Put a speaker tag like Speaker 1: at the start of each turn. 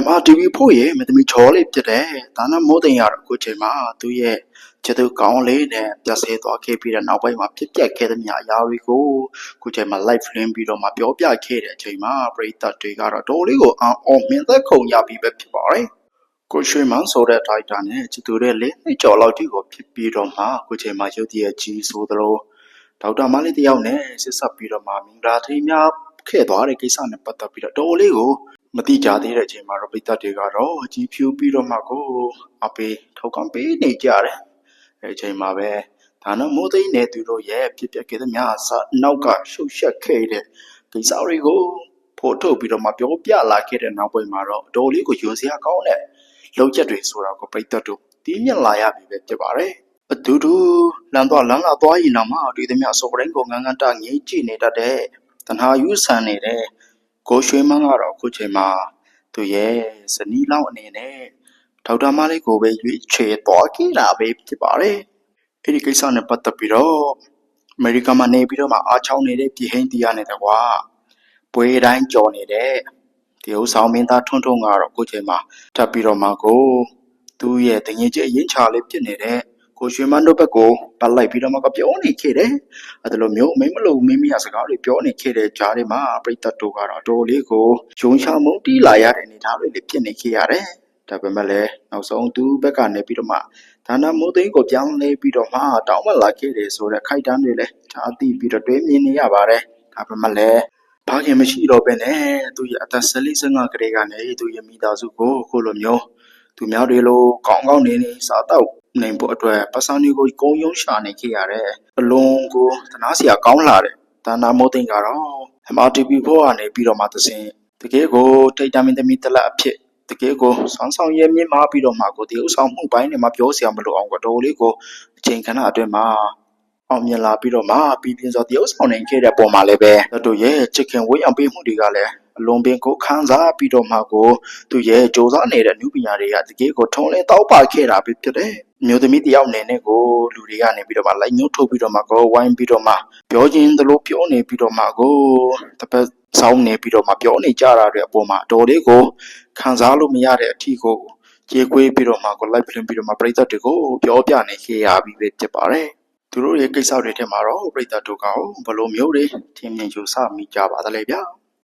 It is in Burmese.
Speaker 1: MRTV ဖို့ရဲ့မသမီချောလေးဖြစ်တဲ့ဒါနမိုးသိန်ရတော့အခုချိန်မှာသူ့ရဲ့ချစ်သူကောင်းလေးနဲ့ပြတ်ဆဲသွားခဲ့ပြီးတဲ့နောက်ပိုင်းမှာဖြစ်ပျက်ခဲ့သမျှအရာတွေကိုအခုချိန်မှာ live လင်းပြီးတော့မှပြောပြခဲ့တဲ့အချိန်မှာပရိသတ်တွေကတော့တော်လေးကိုအောင်အောင်မြင်သက်ခုံရပြီးပဲဖြစ်ပါတယ်။ကိုရွှေမန်းဆိုတဲ့ title နဲ့ချစ်သူတဲ့လေးနှစ်ကျော်လောက်ဒီကိုဖြစ်ပြီးတော့မှအခုချိန်မှာရုပ်တရက်ကြီးဆိုသလိုဒေါက်တာမလေးတယောက်နဲ့ဆက်ဆက်ပြီးတော့မှမင်္ဂလာထိမ်းများခဲ့သွားတဲ့ကိစ္စနဲ့ပတ်သက်ပြီးတော့တော်လေးကို မတိကြသေးတဲ့အချိန်မှာတော့ပိတ်သက်တွေကတော့အကြီးဖြူပြီးတော့မှကိုအပေးထောက်ခံပေးနေကြတယ်။အဲဒီအချိန်မှာပဲဒါနမိုးသိန်းနဲ့သူတို့ရဲ့ဖြစ်ပျက်ခဲ့သမျှအစနောက်ကရှုပ်ရှက်ခဲ့တဲ့ကိစ္စတွေကိုဖို့ထုတ်ပြီးတော့မှပြောပြလာခဲ့တဲ့နောက်ပိုင်းမှာတော့အတော်လေးကိုယွန်စရာကောင်းတဲ့လောက်ချက်တွေဆိုတာကိုပိတ်သက်တို့တီးမြင့်လာရပြီပဲဖြစ်ပါတယ်။အတူတူလမ်းသွားလမ်းလာသွားရင်တော့မှတွေ့သမျှစောကရင်ကိုငန်းငန်းတငိမ့်ကြည့်နေတတ်တဲ့တဏှာယူဆန်နေတဲ့ ကိုရွှေမန်းကတော့ အခုချိန်မှာ သူရဲ့ဇနီးလောင်းအနေနဲ့ ဒေါက်တာမလေးကိုပဲ ရွေးချယ်သွားခဲ့တာပဲဖြစ်ပါတယ်။အဲဒီကိစ္စနဲ့ပတ်သက်ပြီးတော့ အမေရိကန်မှာနေပြီးတော့မှ အားချောင်းနေတဲ့ ပြည်ဟိန်းတရားနဲ့တကွာပွဲတိုင်းကြော်နေတဲ့ဒီဥဆောင်မင်းသားထွန်းထွန်းကတော့ အခုချိန်မှာ ထပ်ပြီးတော့မှကို သူ့ရဲ့တငယ်ချင်းအရင်ချာလေးဖြစ်နေတဲ့ ကိုရွှေမန်းတို့ဘက်ကိုပတ်လိုက်ပြီးတော့မှကပြောနေခဲ့တယ်။အဲဒါလိုမျိုးအမိမလို့မိမိရစကားတွေပြောနေခဲ့တဲ့ကြားထဲမှာပြိတ္တတို့ကတော့အတော်လေးကိုဂျုံချမုန်းတီးလာရတဲ့အနေအထားလေးတွေဖြစ်နေခဲ့ရတယ်။ဒါပေမဲ့လည်းနောက်ဆုံးသူ့ဘက်ကနေပြီးတော့မှဒါနမိုးသိန်းကိုပြောင်းလဲပြီးတော့မှတောင်းပန်လာခဲ့တယ်ဆိုတဲ့ခိုက်တန်းတွေလည်းဒါအသိပြီးတော့တွေးမြင်နေရပါတယ်။ဒါပေမဲ့လည်းဘာခင်မရှိတော့ပဲနဲ့သူရဲ့အသက်14 15ကလေးကနေသူရဲ့မိသားစုကိုအခုလိုမျိုးသူများတွေလိုကောင်းကောင်းနေနေစားတော့ နိုင်ဖို့အတွက်ပတ်စံတွေကိုကုန်းယုံရှာနေခဲ့ရတဲ့အလွန်ကိုသနာစရာကောင်းလာတဲ့ဒါနာမိုးသိန်းကတော့ MRTV ဘောကနေပြီးတော့မှသစဉ်တကယ်ကိုထိတ်တမင်းသမီးတလက်အဖြစ်တကယ်ကိုဆောင်းဆောင်ရဲမြင့်မားပြီးတော့မှကိုဒီဥဆောင်မှုပိုင်းတွေမှာပြောစရာမလိုအောင်ကတော့လေးကိုအချိန်ခဏအတွင်းမှာအောင်မြင်လာပြီးတော့မှပြည်ပြင်းစွာတရုပ်ဆောင်နိုင်ခဲ့တဲ့ပုံမှာလည်းပဲတို့ရဲ့ချစ်ခင်ဝေးအောင်ပေးမှုတွေကလည်း အလွန်ပင်ကိုခံစားပြီးတော့မှကိုသူရဲ့စ조사နေတဲ့နုပညာတွေကတကယ်ကိုထုံးလင်းတောက်ပါခဲ့တာပဲဖြစ်တယ်။မျိုးသမီးတယောက်အနေနဲ့ကိုလူတွေကနေပြီးတော့မှလိုက်ညှို့ထုတ်ပြီးတော့မှကိုဝိုင်းပြီးတော့မှပြောခြင်းသလိုပြောနေပြီးတော့မှကိုတစ်ပတ်ဆောင်းနေပြီးတော့မှပြောနေကြတာတွေအပေါ်မှာအတော်လေးကိုခံစားလို့မရတဲ့အထီကိုကြေကွေးပြီးတော့မှကိုလိုက်ပြင်ပြီးတော့မှပြိသက်တွေကိုပြောပြနေခဲ့ရပြီးပဲဖြစ်ပါတယ်။သူတို့ရဲ့ကိစ္စတွေထဲမှာတော့ပြိသက်တို့ကဘယ်လိုမျိုးတွေထင်မြင်ယူဆမိကြပါသလဲဗျာ။